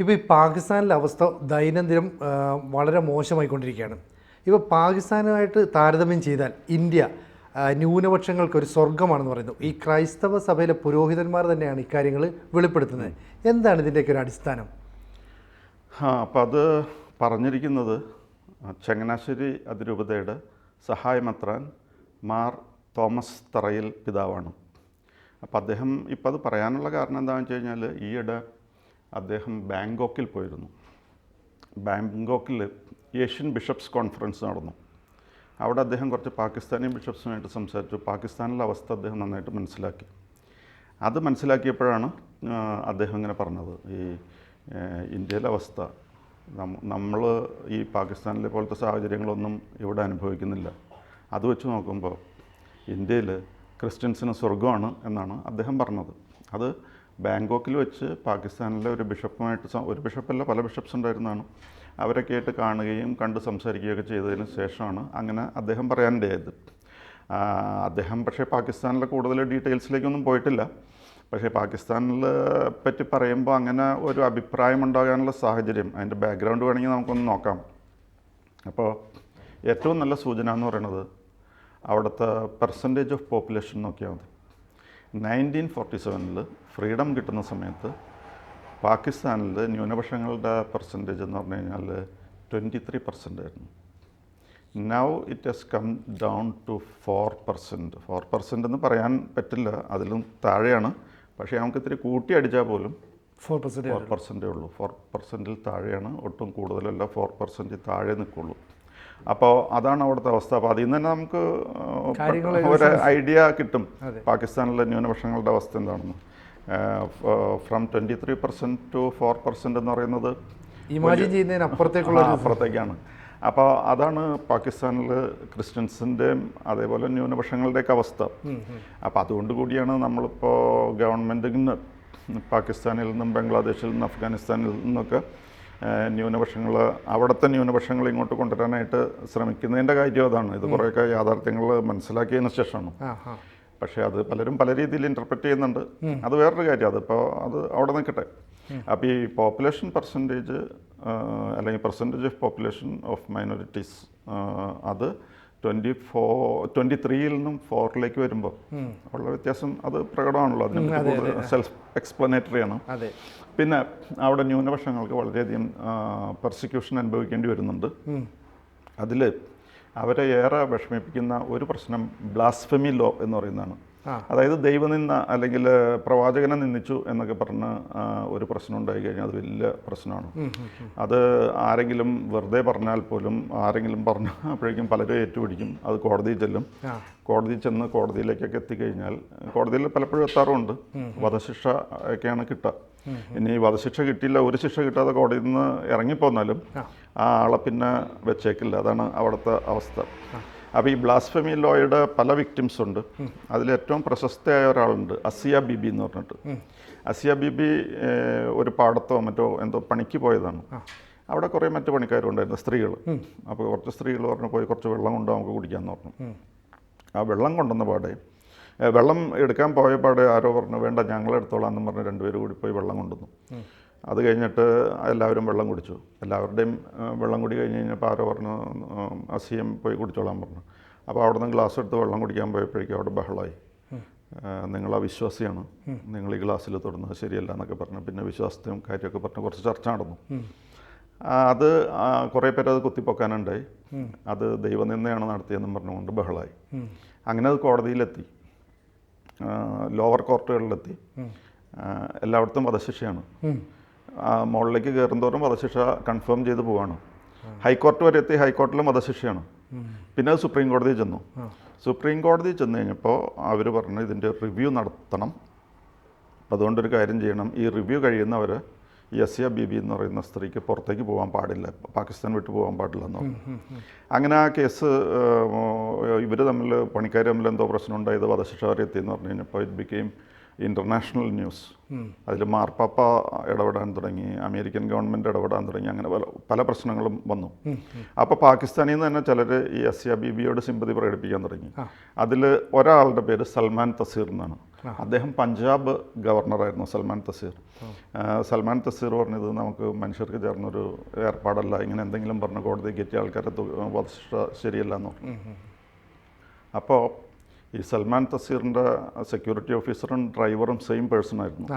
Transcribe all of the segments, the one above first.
ഇപ്പോൾ ഈ പാകിസ്ഥാനിലെ അവസ്ഥ ദൈനംദിനം വളരെ മോശമായിക്കൊണ്ടിരിക്കുകയാണ്. ഇപ്പോൾ പാകിസ്ഥാനുമായിട്ട് താരതമ്യം ചെയ്താൽ ഇന്ത്യ ന്യൂനപക്ഷങ്ങൾക്ക് ഒരു സ്വർഗമാണെന്ന് പറയുന്നു. ഈ ക്രൈസ്തവ സഭയിലെ പുരോഹിതന്മാർ തന്നെയാണ് ഇക്കാര്യങ്ങൾ വെളിപ്പെടുത്തുന്നത്. എന്താണ് ഇതിന്റെയൊക്കെ ഒരു അടിസ്ഥാനം? ആ അപ്പോൾ അത് പറഞ്ഞിരിക്കുന്നത് ചങ്ങനാശ്ശേരി അതിരൂപതയുടെ സഹായമത്രാൻ മാർ തോമസ് തറയിൽ പിതാവാണ്. അപ്പോൾ അദ്ദേഹം ഇപ്പോൾ അത് പറയാനുള്ള കാരണം എന്താണെന്ന് വെച്ച് കഴിഞ്ഞാൽ ഈയിടെ അദ്ദേഹം ബാങ്കോക്കിൽ പോയിരുന്നു. ബാങ്കോക്കിൽ ഏഷ്യൻ ബിഷപ്സ് കോൺഫറൻസ് നടന്നു. അവിടെ അദ്ദേഹം കുറച്ച് പാകിസ്ഥാനി ബിഷപ്സുമായിട്ട് സംസാരിച്ചു. പാകിസ്ഥാനിലെ അവസ്ഥ അദ്ദേഹം നന്നായിട്ട് മനസ്സിലാക്കി. അത് മനസ്സിലാക്കിയപ്പോഴാണ് അദ്ദേഹം ഇങ്ങനെ പറഞ്ഞത്. ഈ ഇന്ത്യയിലെ അവസ്ഥ നമ്മൾ ഈ പാകിസ്ഥാനിലെ പോലത്തെ സാഹചര്യങ്ങളൊന്നും ഇവിടെ അനുഭവിക്കുന്നില്ല. അത് വെച്ച് നോക്കുമ്പോൾ ഇന്ത്യയിൽ ക്രിസ്ത്യൻസിന് സ്വർഗമാണ് എന്നാണ് അദ്ദേഹം പറഞ്ഞത്. അത് ബാങ്കോക്കിൽ വെച്ച് പാകിസ്ഥാനിലെ ഒരു ബിഷപ്പുമായിട്ട് ഒരു ബിഷപ്പല്ല പല ബിഷപ്സ് ഉണ്ടായിരുന്നതാണ് അവരൊക്കെ ആയിട്ട് കാണുകയും കണ്ട് സംസാരിക്കുകയൊക്കെ ചെയ്തതിന് ശേഷമാണ് അങ്ങനെ അദ്ദേഹം പറയാനിടയായത്. അദ്ദേഹം പക്ഷേ പാകിസ്ഥാനിലെ കൂടുതൽ ഡീറ്റെയിൽസിലേക്കൊന്നും പോയിട്ടില്ല. പക്ഷേ പാകിസ്ഥാനിൽ പറ്റി പറയുമ്പോൾ അങ്ങനെ ഒരു അഭിപ്രായം ഉണ്ടാകാനുള്ള സാഹചര്യം അതിന്റെ ബാക്ക്ഗ്രൗണ്ട് വേണമെങ്കിൽ നമുക്കൊന്ന് നോക്കാം. അപ്പോൾ ഏറ്റവും നല്ല സൂചന എന്ന് പറയുന്നത് അവിടുത്തെ പെർസെന്റേജ് ഓഫ് പോപ്പുലേഷൻ നോക്കിയാൽ മതി. നയന്റീൻ ഫോർട്ടി സെവനിൽ ഫ്രീഡം കിട്ടുന്ന സമയത്ത് പാകിസ്ഥാനിൽ ന്യൂനപക്ഷങ്ങളുടെ പെർസെന്റേജ് എന്ന് പറഞ്ഞു കഴിഞ്ഞാൽ ട്വന്റി ത്രീ പെർസെന്റ് ആയിരുന്നു. Now it has come down to four percent four percent എന്ന് പറയാൻ പറ്റില്ല അതിലും താഴെയാണ്. പക്ഷേ നമുക്ക് ഇത്തിരി കൂട്ടി അടിച്ചാൽ പോലും ഫോർ പെർസെന്റ് ഫോർ പെർസെന്റേ ഉള്ളൂ. ഫോർ പെർസെന്റിൽ താഴെയാണ് ഒട്ടും കൂടുതലല്ല ഫോർ പെർസെന്റിൽ താഴെ നിൽക്കുള്ളൂ. അപ്പോൾ അതാണ് അവിടുത്തെ അവസ്ഥ. അപ്പോൾ അതിൽ നിന്ന് തന്നെ നമുക്ക് ഒരു ഐഡിയ കിട്ടും. പാകിസ്ഥാനിലെ ന്യൂനപക്ഷങ്ങളുടെ അവസ്ഥ എന്താണെന്ന്. From twenty three percent to four percent എന്ന് പറയുന്നത് ഇമാജിൻ ചെയ്യുന്നതിന് അപ്പുറത്തേക്കുള്ള അപ്പുറത്തേക്കാണ്. അപ്പോൾ അതാണ് പാകിസ്ഥാനിൽ ക്രിസ്ത്യൻസിന്റെയും അതേപോലെ ന്യൂനപക്ഷങ്ങളുടെയൊക്കെ അവസ്ഥ. അപ്പോൾ അതുകൊണ്ട് കൂടിയാണ് നമ്മളിപ്പോൾ ഗവൺമെന്റിന് പാകിസ്ഥാനിൽ നിന്നും ബംഗ്ലാദേശിൽ നിന്നും അഫ്ഗാനിസ്ഥാനിൽ നിന്നൊക്കെ ന്യൂനപക്ഷങ്ങൾ അവിടുത്തെ ന്യൂനപക്ഷങ്ങൾ ഇങ്ങോട്ട് കൊണ്ടുവരാനായിട്ട് ശ്രമിക്കുന്നതിന്റെ കാര്യം അതാണ്. ഇത് കുറേയൊക്കെ യാഥാർത്ഥ്യങ്ങൾ മനസ്സിലാക്കിയതിന് ശേഷമാണ്. പക്ഷേ അത് പലരും പല രീതിയിൽ ഇന്റർപ്രറ്റ് ചെയ്യുന്നുണ്ട്. അത് വേറൊരു കാര്യം. അതിപ്പോൾ അത് അവിടെ നിൽക്കട്ടെ. അപ്പോൾ ഈ പോപ്പുലേഷൻ പെർസെന്റേജ് അല്ലെങ്കിൽ percentage of population of minorities അത് ട്വന്റി ഫോർ ട്വന്റി ത്രീയിൽ നിന്നും ഫോറിലേക്ക് വരുമ്പോൾ ഉള്ള വ്യത്യാസം അത് പ്രകടമാണല്ലോ. അതിനെ സെൽഫ് എക്സ്പ്ലനേറ്ററി ആണ്. പിന്നെ അവിടെ ന്യൂനപക്ഷങ്ങൾക്ക് വളരെയധികം പെർസിക്യൂഷൻ അനുഭവിക്കേണ്ടി വരുന്നുണ്ട്. അതിൽ അവരെ ഏറെ വിഷമിപ്പിക്കുന്ന ഒരു പ്രശ്നം ബ്ലാസ്ഫെമി ലോ എന്ന് പറയുന്നതാണ്. അതായത് ദൈവനിന്ന അല്ലെങ്കിൽ പ്രവാചകനെ നിന്ദിച്ചു എന്നൊക്കെ പറഞ്ഞ് ഒരു പ്രശ്നം ഉണ്ടായി കഴിഞ്ഞാൽ അത് വലിയ പ്രശ്നമാണ്. അത് ആരെങ്കിലും വെറുതെ പറഞ്ഞാൽ പോലും ആരെങ്കിലും പറഞ്ഞ അപ്പോഴേക്കും പലരും ഏറ്റുപിടിക്കും. അത് കോടതിയിൽ ചെല്ലും. കോടതിയിൽ ചെന്ന് കോടതിയിലേക്കൊക്കെ എത്തിക്കഴിഞ്ഞാൽ കോടതിയിൽ പലപ്പോഴും എത്താറുമുണ്ട്. വധശിക്ഷ ഒക്കെയാണ് കിട്ടുക ഇനി വധശിക്ഷ കിട്ടിയില്ല ഒരു ശിക്ഷ കിട്ടാതെ കോടതിയിൽ നിന്ന് ഇറങ്ങിപ്പോന്നാലും. ആ. ആളെ പിന്നെ വെച്ചേക്കില്ല. അതാണ് അവിടുത്തെ അവസ്ഥ. അപ്പോൾ ഈ ബ്ലാസ്ഫമി ലോയുടെ പല വിക്ടിംസ് ഉണ്ട്. അതിലേറ്റവും പ്രശസ്തയായ ഒരാളുണ്ട് അസിയ ബിബി എന്ന് പറഞ്ഞിട്ട്. അസിയ ബിബി ഒരു പാടത്തോ മറ്റോ എന്തോ പണിക്ക് പോയതാണ്. അവിടെ കുറേ മറ്റു പണിക്കാരുണ്ടായിരുന്നു സ്ത്രീകൾ അപ്പോൾ കുറച്ച് സ്ത്രീകൾ പറഞ്ഞു പോയി കുറച്ച് വെള്ളം കൊണ്ട് നമുക്ക് കുടിക്കാമെന്ന് പറഞ്ഞു. ആ വെള്ളം കൊണ്ടുവന്ന പാടെ വെള്ളം എടുക്കാൻ പോയ പാടെ ആരോ പറഞ്ഞു വേണ്ട ഞങ്ങളെടുത്തോളാം എന്ന് പറഞ്ഞ് രണ്ടുപേരും കൂടി പോയി വെള്ളം കൊണ്ടുവന്നു. അത് കഴിഞ്ഞിട്ട് എല്ലാവരും വെള്ളം കുടിച്ചു. എല്ലാവരുടെയും വെള്ളം കുടി കഴിഞ്ഞ് കഴിഞ്ഞപ്പോൾ ആരോ പറഞ്ഞു അസിയം പോയി കുടിച്ചോളാൻ പറഞ്ഞു. അപ്പോൾ അവിടെ നിന്ന് ഗ്ലാസ് എടുത്ത് വെള്ളം കുടിക്കാൻ പോയപ്പോഴേക്കും അവിടെ ബഹളമായി നിങ്ങൾ അവിശ്വാസിയാണ്. നിങ്ങൾ ഈ ഗ്ലാസ്സിൽ തൊടുന്നത് ശരിയല്ല എന്നൊക്കെ പറഞ്ഞു. പിന്നെ വിശ്വാസത്തെയും കാര്യമൊക്കെ പറഞ്ഞു. കുറച്ച് ചർച്ച നടന്നു. അത് കുറേ പേര് അത് കുത്തിപ്പൊക്കാനുണ്ടായി അത് ദൈവനിന്ദയാണ് നടത്തിയതെന്നും പറഞ്ഞുകൊണ്ട് ബഹളമായി അങ്ങനെ അത് കോടതിയിലെത്തി. ലോവർ കോർട്ടുകളിലെത്തി. എല്ലായിടത്തും വധശിക്ഷയാണ്. മുകളിലേക്ക് കയറുന്തോറും വധശിക്ഷ കൺഫേം ചെയ്ത് പോവാണ്. ഹൈക്കോർട്ട് വരെ എത്തി ഹൈക്കോർട്ടിലും വധശിക്ഷയാണ്. പിന്നെ അത് സുപ്രീം കോടതിയിൽ ചെന്നു. സുപ്രീം കോടതിയിൽ ചെന്ന് കഴിഞ്ഞപ്പോൾ അവർ പറഞ്ഞു ഇതിന്റെ റിവ്യൂ നടത്തണം. അതുകൊണ്ടൊരു കാര്യം ചെയ്യണം. ഈ റിവ്യൂ കഴിയുന്നവർ ഈ ബി ബീബി എന്ന് പറയുന്ന സ്ത്രീക്ക് പുറത്തേക്ക് പോകാൻ പാടില്ല. പാകിസ്ഥാൻ വിട്ടു പോകാൻ പാടില്ല എന്ന് അങ്ങനെ ആ കേസ് ഇവർ തമ്മിൽ പണിക്കാർ തമ്മിൽ എന്തോ പ്രശ്നം ഉണ്ടായത് വധശിക്ഷ വരെ എത്തിയെന്ന് പറഞ്ഞു കഴിഞ്ഞപ്പോൾ ഇറ്റ് ബിക്കെയിം ഇന്റർനാഷണൽ ന്യൂസ് അതിൽ മാർപ്പാപ്പ ഇടപെടാൻ തുടങ്ങി അമേരിക്കൻ ഗവൺമെന്റ് ഇടപെടാൻ തുടങ്ങി അങ്ങനെ പല പല പ്രശ്നങ്ങളും വന്നു. അപ്പോൾ പാകിസ്ഥാനിൽ നിന്ന് തന്നെ ചിലർ ഈ അസിയ ബീബിയോട് സിമ്പതി പ്രകടിപ്പിക്കാൻ തുടങ്ങി. അതിൽ ഒരാളുടെ പേര് സൽമാൻ തസീർ എന്നാണ്. അദ്ദേഹം പഞ്ചാബ് ഗവർണറായിരുന്നു സൽമാൻ തസീർ. സൽമാൻ തസീർ പറഞ്ഞത് നമുക്ക് മനുഷ്യർക്ക് ചേർന്നൊരു ഏർപ്പാടല്ല ഇങ്ങനെ എന്തെങ്കിലും പറഞ്ഞ് കോടതി കയറ്റിയ ആൾക്കാരെ വധിച്ച ശരിയല്ല എന്ന് പറഞ്ഞു. അപ്പോൾ ഈ സൽമാൻ തസീറിന്റെ സെക്യൂരിറ്റി ഓഫീസറും ഡ്രൈവറും സെയിം പേഴ്സൺ ആയിരുന്നു.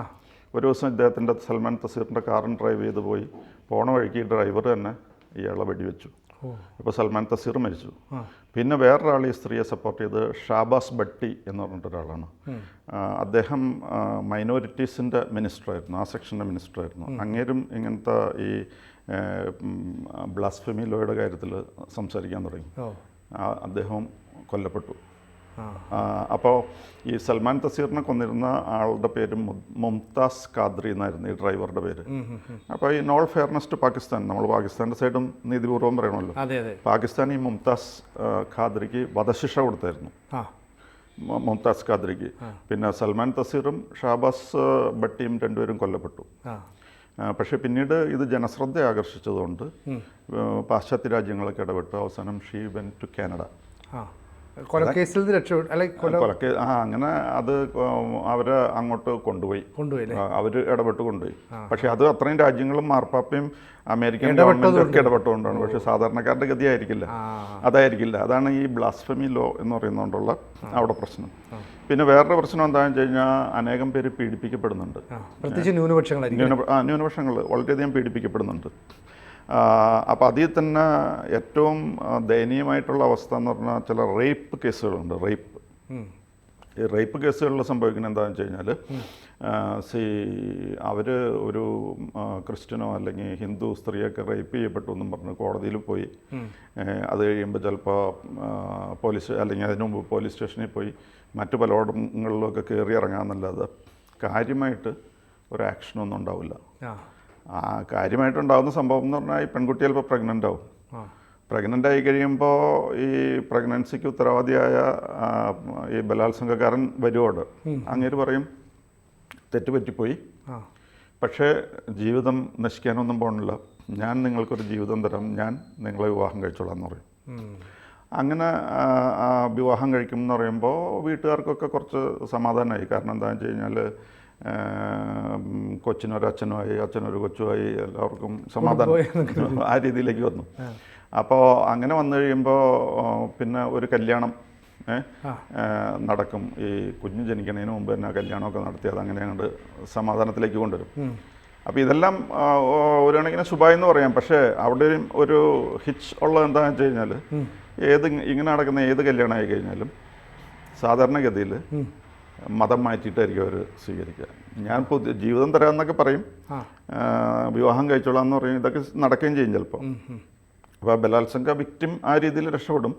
ഒരു ദിവസം ഇദ്ദേഹത്തിന്റെ സൽമാൻ തസീറിന്റെ കാറും ഡ്രൈവ് ചെയ്ത് പോയി. പോണ വഴിക്ക് ഈ ഡ്രൈവർ തന്നെ ഇയാളെ വെടിവെച്ചു. ഇപ്പോൾ സൽമാൻ തസീർ മരിച്ചു. പിന്നെ വേറൊരാൾ ഈ സ്ത്രീയെ സപ്പോർട്ട് ചെയ്ത് ഷാബാസ് ബട്ടി എന്ന് പറഞ്ഞിട്ട് ഒരാളാണ്. ആ, അദ്ദേഹം മൈനോറിറ്റീസിന്റെ മിനിസ്റ്ററായിരുന്നു ആ സെക്ഷന്റെ മിനിസ്റ്ററായിരുന്നു അങ്ങേരും ഇങ്ങനത്തെ ഈ ബ്ലാസ്ഫെമി ലോയുടെ കാര്യത്തിൽ സംസാരിക്കാൻ തുടങ്ങി. അദ്ദേഹം കൊല്ലപ്പെട്ടു. അപ്പോൾ ഈ സൽമാൻ തസീറിനെ കൊന്നിരുന്ന ആളുടെ പേര് മുംതാസ് ഖാദ്രി എന്നായിരുന്നു ഈ ഡ്രൈവറുടെ പേര്. അപ്പോൾ ഈ നോൾ ഫെയർനെസ് ടു പാകിസ്ഥാൻ നമ്മൾ പാകിസ്ഥാന്റെ സൈഡും നീതിപൂർവം പറയണമല്ലോ. പാകിസ്ഥാൻ ഈ മുംതാസ് ഖാദ്രിക്ക് വധശിക്ഷ കൊടുത്തായിരുന്നു. മുംതാസ് ഖാദ്രിക്ക്. പിന്നെ സൽമാൻ തസീറും ഷാബാസ് ഭട്ടിയും രണ്ടുപേരും കൊല്ലപ്പെട്ടു. പക്ഷേ പിന്നീട് ഇത് ജനശ്രദ്ധ ആകർഷിച്ചതുകൊണ്ട് പാശ്ചാത്യ രാജ്യങ്ങളൊക്കെ ഇടപെട്ടു. അവസാനം ഷീ വെൻ ടു കാനഡ. കൊലക്കേസിൽ രക്ഷപ്പെട്ടു അല്ലെ കൊലക്കെ ആ അങ്ങനെ അത് അവരെ അങ്ങോട്ട് കൊണ്ടുപോയി. കൊണ്ടുപോയി അവർ ഇടപെട്ട് കൊണ്ടുപോയി. പക്ഷെ അത് അത്രയും രാജ്യങ്ങളും മാർപ്പാപ്പയും അമേരിക്കൻ ഗവൺമെന്റും ഒക്കെ ഇടപെട്ടുകൊണ്ടാണ് പക്ഷെ സാധാരണക്കാരുടെ ഗതി ആയിരിക്കില്ല. അതായിരിക്കില്ല. അതാണ് ഈ ബ്ലാസ്ഫമി ലോ എന്ന് പറയുന്നതുകൊണ്ടുള്ള അവിടെ പ്രശ്നം. പിന്നെ വേറൊരു പ്രശ്നം എന്താണെന്ന് വെച്ച് കഴിഞ്ഞാൽ അനേകം പേര് പീഡിപ്പിക്കപ്പെടുന്നുണ്ട്. പ്രത്യേകിച്ച് ആ, ന്യൂനപക്ഷങ്ങൾ വളരെയധികം പീഡിപ്പിക്കപ്പെടുന്നുണ്ട്. അപ്പോൾ അതിൽ തന്നെ ഏറ്റവും ദയനീയമായിട്ടുള്ള അവസ്ഥ എന്ന് പറഞ്ഞാൽ ചില റേപ്പ് കേസുകളുണ്ട്. റേപ്പ്. ഈ റേപ്പ് കേസുകളിൽ സംഭവിക്കുന്നത് എന്താണെന്ന് വെച്ച് കഴിഞ്ഞാൽ സി അവർ ഒരു ക്രിസ്ത്യനോ അല്ലെങ്കിൽ ഹിന്ദു സ്ത്രീയൊക്കെ റേപ്പ് ചെയ്യപ്പെട്ടു എന്നും പറഞ്ഞു കോടതിയിൽ പോയി. അത് കഴിയുമ്പോൾ ചിലപ്പോൾ പോലീസ് അല്ലെങ്കിൽ അതിനു മുമ്പ് പോലീസ് സ്റ്റേഷനിൽ പോയി മറ്റു പലയിടങ്ങളിലൊക്കെ കയറി ഇറങ്ങാമെന്നല്ലാതെ കാര്യമായിട്ട് ഒരു ആക്ഷനൊന്നും ഉണ്ടാവില്ല. ആ കാര്യമായിട്ടുണ്ടാകുന്ന സംഭവം എന്ന് പറഞ്ഞാൽ ഈ പെൺകുട്ടി ചിലപ്പോൾ പ്രഗ്നന്റ് ആവും. പ്രഗ്നന്റ് ആയി കഴിയുമ്പോൾ ഈ പ്രഗ്നൻസിക്ക് ഉത്തരവാദിയായ ഈ ബലാത്സംഗക്കാരൻ വരുവോട് അങ്ങേര് പറയും തെറ്റ് പറ്റിപ്പോയി ആ. പക്ഷേ ജീവിതം നശിക്കാനൊന്നും പോകണില്ല ഞാൻ നിങ്ങൾക്കൊരു ജീവിതം തരാം. ഞാൻ നിങ്ങളെ വിവാഹം കഴിച്ചോളാം എന്ന് പറയും അങ്ങനെ വിവാഹം കഴിക്കും എന്ന് പറയുമ്പോൾ വീട്ടുകാർക്കൊക്കെ കുറച്ച് സമാധാനമായി കാരണം എന്താണെന്ന് വെച്ച് കഴിഞ്ഞാൽ കൊച്ചിനൊരു അച്ഛനുമായി അച്ഛനൊരു കൊച്ചുമായി എല്ലാവർക്കും സമാധാനം ആ രീതിയിലേക്ക് വന്നു. അപ്പോൾ അങ്ങനെ വന്നു കഴിയുമ്പോൾ പിന്നെ ഒരു കല്യാണം നടക്കും. ഈ കുഞ്ഞ് ജനിക്കുന്നതിന് മുമ്പ് തന്നെ കല്യാണമൊക്കെ നടത്തി അത് അങ്ങനെ അങ്ങോട്ട് സമാധാനത്തിലേക്ക് കൊണ്ടുവരും. അപ്പോൾ ഇതെല്ലാം ഒരു കണക്കിന് ശുഭായി എന്ന് പറയാം. പക്ഷേ അവിടെ ഒരു ഹിച്ച് ഉള്ളത് എന്താണെന്ന് വെച്ച് കഴിഞ്ഞാൽ ഏത് ഇങ്ങനെ നടക്കുന്ന ഏത് കല്യാണമായി കഴിഞ്ഞാലും സാധാരണഗതിയിൽ മതം മാറ്റിയിട്ടായിരിക്കും അവർ സ്വീകരിക്കുക. ഞാൻ പുതിയ ജീവിതം തരാമെന്നൊക്കെ പറയും. വിവാഹം കഴിച്ചോളാം എന്ന് പറയും. ഇതൊക്കെ നടക്കുകയും ചെയ്യും ചിലപ്പോൾ അപ്പോൾ ബലാത്സംഗ വിക്റ്റിം ആ രീതിയിൽ രക്ഷപ്പെടും.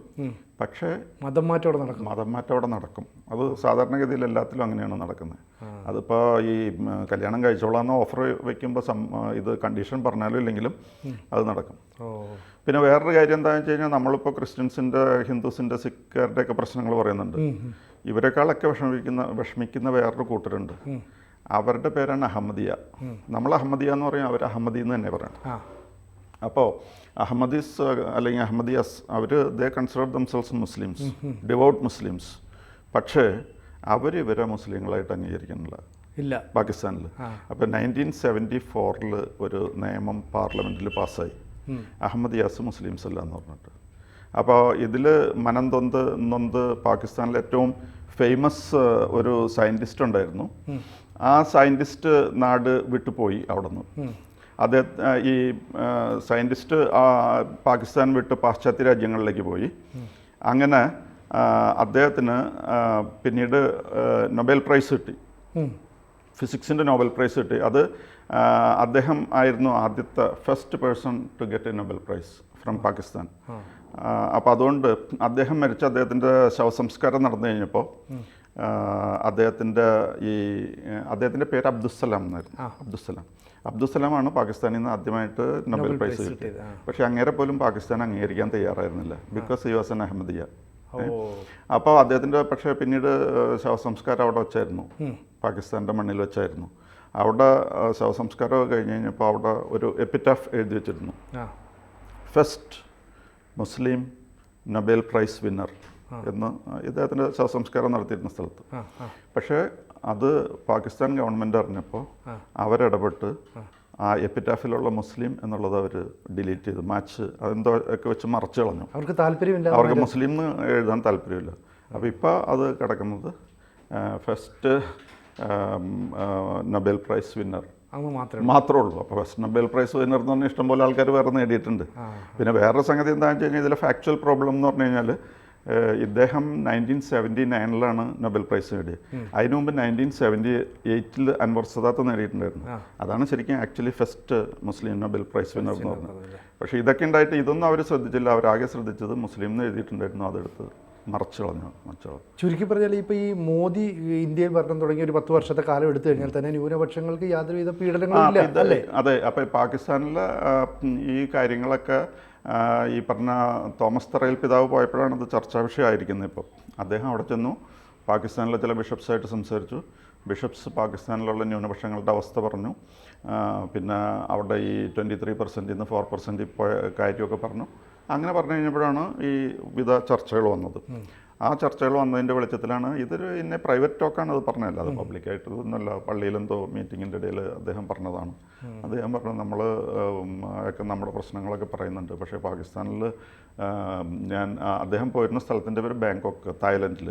പക്ഷേ മതം മാറ്റം നടക്കും. മതം മാറ്റം അവിടെ നടക്കും. അത് സാധാരണഗതിയിൽ എല്ലാത്തിലും അങ്ങനെയാണ് നടക്കുന്നത്. അതിപ്പോൾ ഈ കല്യാണം കഴിച്ചോളാം എന്ന് ഓഫർ വെക്കുമ്പോൾ സം ഇത് കണ്ടീഷൻ പറഞ്ഞാലും ഇല്ലെങ്കിലും അത് നടക്കും. ഓ. പിന്നെ വേറൊരു കാര്യം എന്താണെന്ന് വെച്ച് കഴിഞ്ഞാൽ നമ്മളിപ്പോൾ ക്രിസ്ത്യൻസിന്റെ ഹിന്ദുസിന്റെ സിഖുകാരുടെ ഒക്കെ പ്രശ്നങ്ങൾ പറയുന്നുണ്ട്. ഇവരെക്കാളൊക്കെ വിഷമിക്കുന്ന വിഷമിക്കുന്ന വേറൊരു കൂട്ടരുണ്ട്. അവരുടെ പേരാണ് അഹമ്മദിയ. നമ്മൾ അഹമ്മദിയ എന്ന് പറയും അവർ അഹമ്മദി എന്ന് തന്നെ പറയണം. അപ്പോൾ അഹമ്മദീസ് അല്ലെങ്കിൽ അഹമ്മദിയാസ് അവർ they consider themselves Muslims devout Muslims പക്ഷേ അവർ ഇവരെ മുസ്ലിങ്ങളായിട്ട് അംഗീകരിക്കുന്നില്ല. ഇല്ല. പാകിസ്ഥാനിൽ അപ്പോൾ നയന്റീൻ സെവന്റി ഫോറിൽ ഒരു നിയമം പാർലമെന്റിൽ പാസ്സായി അഹമ്മദിയാസ് മുസ്ലിംസ് അല്ല എന്ന് പറഞ്ഞിട്ട്. അപ്പോൾ ഇതിൽ മനന്തൊന്ത് തൊന്ത് നൊന്ത് പാകിസ്ഥാനിലെ ഏറ്റവും ഫേമസ് ഒരു സയന്റിസ്റ്റ് ഉണ്ടായിരുന്നു. ആ സയന്റിസ്റ്റ് നാട് വിട്ടുപോയി അവിടെ നിന്ന് അദ്ദേഹം ഈ സയന്റിസ്റ്റ് പാകിസ്ഥാൻ വിട്ട് പാശ്ചാത്യ രാജ്യങ്ങളിലേക്ക് പോയി. അങ്ങനെ അദ്ദേഹത്തിന് പിന്നീട് നൊബേൽ പ്രൈസ് കിട്ടി. ഫിസിക്സിന്റെ നോബൽ പ്രൈസ് കിട്ടി. അത് അദ്ദേഹം ആയിരുന്നു ആദ്യത്തെ first person to get a Nobel prize from Pakistan അപ്പോൾ അതുകൊണ്ട് അദ്ദേഹം മരിച്ച അദ്ദേഹത്തിന്റെ ശവസംസ്കാരം നടന്നു കഴിഞ്ഞപ്പോൾ അദ്ദേഹത്തിന്റെ ഈ അദ്ദേഹത്തിന്റെ പേര് അബ്ദുസ്സലാം എന്നായിരുന്നു. അബ്ദുസ്സലാം. അബ്ദുസ്സലാമാണ് പാകിസ്ഥാനിൽ നിന്ന് ആദ്യമായിട്ട് നൊബേൽ പ്രൈസ് കിട്ടിയത്. പക്ഷേ അങ്ങേരെ പോലും പാകിസ്ഥാൻ അംഗീകരിക്കാൻ തയ്യാറായിരുന്നില്ല. Because he was an Ahmadiyya അപ്പോൾ അദ്ദേഹത്തിന്റെ പക്ഷേ പിന്നീട് ശവസംസ്കാരം അവിടെ വെച്ചായിരുന്നു. പാകിസ്ഥാന്റെ മണ്ണിൽ വെച്ചായിരുന്നു. അവിടെ ശവസംസ്കാരം കഴിഞ്ഞ് കഴിഞ്ഞപ്പോൾ അവിടെ ഒരു എപ്പിറ്റാഫ് എഴുതി വെച്ചിരുന്നു. First Muslim Nobel prize winner എന്ന് ഇദ്ദേഹത്തിന്റെ ശവസംസ്കാരം നടത്തിയിരുന്ന സ്ഥലത്ത്. പക്ഷേ അത് പാകിസ്ഥാൻ ഗവൺമെന്റ് അറിഞ്ഞപ്പോൾ അവരിടപെട്ട് ആ എപ്പിറ്റാഫിലുള്ള മുസ്ലിം എന്നുള്ളത് അവർ ഡിലീറ്റ് ചെയ്തു. മാച്ച് അതെന്തോ ഒക്കെ വെച്ച് മറച്ചു കളഞ്ഞു. അവർക്ക് താല്പര്യമില്ല അവർക്ക് മുസ്ലിം എന്ന് എഴുതാൻ താല്പര്യമില്ല. അപ്പോൾ ഇപ്പോൾ അത് കിടക്കുന്നത് ഫസ്റ്റ് നൊബേൽ പ്രൈസ് വിന്നർ. മാത്രമേ ഉള്ളൂ. അപ്പോൾ ഫസ്റ്റ് നൊബേൽ പ്രൈസ് വിന്നർ എന്ന് പറഞ്ഞാൽ ഇഷ്ടംപോലെ ആൾക്കാർ വേറെ നേടിയിട്ടുണ്ട്. പിന്നെ വേറൊരു സംഗതി എന്താണെന്ന് വെച്ച് കഴിഞ്ഞാൽ ഇതിലെ ഫാക്ച്വൽ പ്രോബ്ലം എന്ന് പറഞ്ഞു കഴിഞ്ഞാൽ ഇദ്ദേഹം നയന്റീൻ സെവന്റി നയനിലാണ് നൊബൽ പ്രൈസ് നേടിയത്. അതിനു മുമ്പ് നയന്റീൻ സെവന്റി എയ്റ്റിൽ അൻവർ സദാത്ത് നേടിയിട്ടുണ്ടായിരുന്നു. അതാണ് ശരിക്കും actually first Muslim Nobel prize winner എന്ന് പറഞ്ഞത്. പക്ഷേ ഇതൊക്കെ ഉണ്ടായിട്ട് ഇതൊന്നും അവർ ശ്രദ്ധിച്ചില്ല. അവരാകെ ശ്രദ്ധിച്ചത് മുസ്ലിം എന്ന് എഴുതിയിട്ടുണ്ടായിരുന്നു. അതെടുത്ത് മറച്ചു കളഞ്ഞു മറച്ചു കളഞ്ഞു. ചുരുക്കി പറഞ്ഞാൽ ഇപ്പോൾ ഈ മോദി ഇന്ത്യയിൽ ഭരണം തുടങ്ങി ഒരു പത്ത് വർഷത്തെ കാലം എടുത്തു കഴിഞ്ഞാൽ തന്നെ ന്യൂനപക്ഷങ്ങൾക്ക് യാതൊരുവിധ പീഡനങ്ങളും അല്ലേ? അതെ അപ്പോൾ പാകിസ്ഥാനിലെ ഈ കാര്യങ്ങളൊക്കെ ഈ പറഞ്ഞ തോമസ് തറയിൽ പിതാവ് പോയപ്പോഴാണ് അത് ചർച്ചാ വിഷയമായിരിക്കുന്നത് ഇപ്പോൾ അദ്ദേഹം അവിടെ ചെന്നു പാകിസ്ഥാനിലെ ചില ബിഷപ്സായിട്ട് സംസാരിച്ചു. ബിഷപ്സ് പാകിസ്ഥാനിലുള്ള ന്യൂനപക്ഷങ്ങളുടെ അവസ്ഥ പറഞ്ഞു. പിന്നെ അവിടെ ഈ ട്വന്റി ത്രീ പെർസെന്റിൽ നിന്ന് ഫോർ പെർസെന്റ് പോയ കാര്യമൊക്കെ പറഞ്ഞു. അങ്ങനെ പറഞ്ഞു കഴിഞ്ഞപ്പോഴാണ് ഈ വിധ ചർച്ചകൾ വന്നത്. ആ ചർച്ചകൾ വന്നതിന്റെ വെളിച്ചത്തിലാണ്. ഇതൊരു ഇന്നെ പ്രൈവറ്റ് ടോക്കാണ് അത് പറഞ്ഞതല്ല? അത് പബ്ലിക്കായിട്ട് ഒന്നുമല്ല പള്ളിയിലെന്തോ മീറ്റിങ്ങിന്റെ ഇടയിൽ അദ്ദേഹം പറഞ്ഞതാണ്. അദ്ദേഹം പറഞ്ഞു നമ്മൾ ഒക്കെ നമ്മുടെ പ്രശ്നങ്ങളൊക്കെ പറയുന്നുണ്ട്. പക്ഷേ പാകിസ്ഥാനിൽ ഞാൻ അദ്ദേഹം പോയിരുന്ന സ്ഥലത്തിന്റെ പേര് ബാങ്കോക്ക് തായ്ലൻഡിൽ.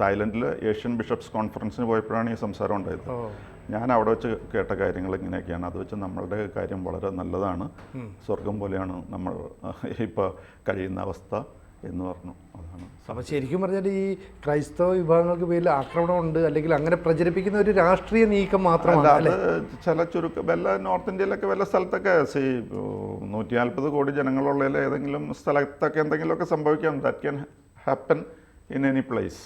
തായ്ലൻഡിൽ ഏഷ്യൻ ബിഷപ്സ് കോൺഫറൻസിന് പോയപ്പോഴാണ് ഈ സംസാരം ഉണ്ടായത്. ഞാൻ അവിടെ വെച്ച് കേട്ട കാര്യങ്ങൾ ഇങ്ങനെയൊക്കെയാണ്. അത് വെച്ച് നമ്മളുടെ കാര്യം വളരെ നല്ലതാണ്. സ്വർഗം പോലെയാണ് നമ്മൾ ഇപ്പോൾ കഴിയുന്ന അവസ്ഥ. എന്ന് പറഞ്ഞു. അതാണ് അപ്പോൾ ശരിക്കും പറഞ്ഞാൽ ഈ ക്രൈസ്തവ വിഭാഗങ്ങൾക്ക് പേരിൽ ആക്രമണമുണ്ട് അല്ലെങ്കിൽ അങ്ങനെ പ്രചരിപ്പിക്കുന്ന ഒരു രാഷ്ട്രീയ നീക്കം മാത്രമല്ല ചില ചുരുക്കം വല്ല നോർത്ത് ഇന്ത്യയിലൊക്കെ വല്ല സ്ഥലത്തൊക്കെ സി നൂറ്റി നാൽപ്പത് കോടി ജനങ്ങളുള്ളതിൽ ഏതെങ്കിലും സ്ഥലത്തൊക്കെ എന്തെങ്കിലുമൊക്കെ സംഭവിക്കാം. That can happen in any place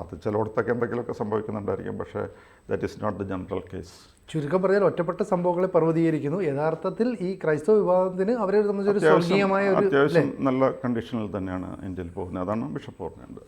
അത് ചിലയിടത്തൊക്കെ എന്തെങ്കിലുമൊക്കെ സംഭവിക്കുന്നുണ്ടായിരിക്കും പക്ഷേ that is not the general case ചുരുക്കം പറഞ്ഞാൽ ഒറ്റപ്പെട്ട സംഭവങ്ങളെ പർവതീകരിക്കുന്നു. യഥാർത്ഥത്തിൽ ഈ ക്രൈസ്തവ വിഭാഗത്തിന് അവരെ സംബന്ധിച്ചൊരു സ്വർഗീയമായ ഒരു അത്യാവശ്യം നല്ല കണ്ടീഷനിൽ തന്നെയാണ് ഇന്ത്യയിൽ പോകുന്നത്. അതാണ് ബിഷപ്പ് പറഞ്ഞത്.